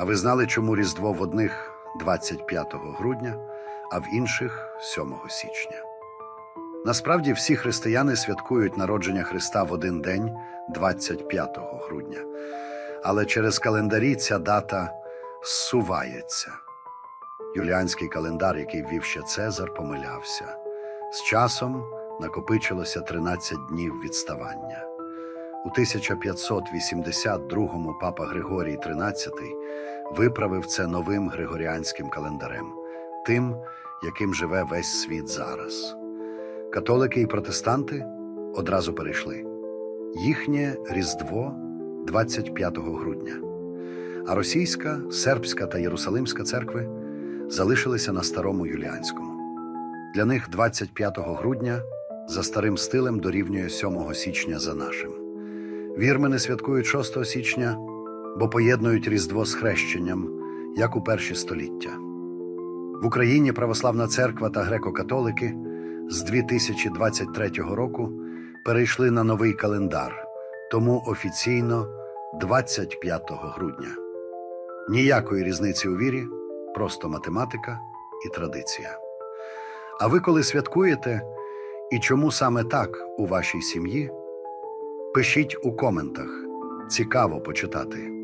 А ви знали, чому Різдво в одних 25 грудня, а в інших 7 січня? Насправді всі християни святкують народження Христа в один день 25 грудня. Але через календарі ця дата зсувається. Юліанський календар, який ввів ще Цезар, помилявся. З часом накопичилося 13 днів відставання. У 1582-му папа Григорій XIII виправив це новим григоріанським календарем, тим, яким живе весь світ зараз. Католики і протестанти одразу перейшли. Їхнє Різдво 25 грудня, а російська, сербська та єрусалимська церкви залишилися на старому юліанському. Для них 25 грудня за старим стилем дорівнює 7 січня за нашим. Вірмени святкують 6 січня, бо поєднують Різдво з хрещенням, як у перші століття. В Україні Православна церква та греко-католики з 2023 року перейшли на новий календар, тому офіційно 25 грудня. Ніякої різниці у вірі, просто математика і традиція. А ви коли святкуєте і чому саме так у вашій сім'ї? Пишіть у коментах. Цікаво почитати.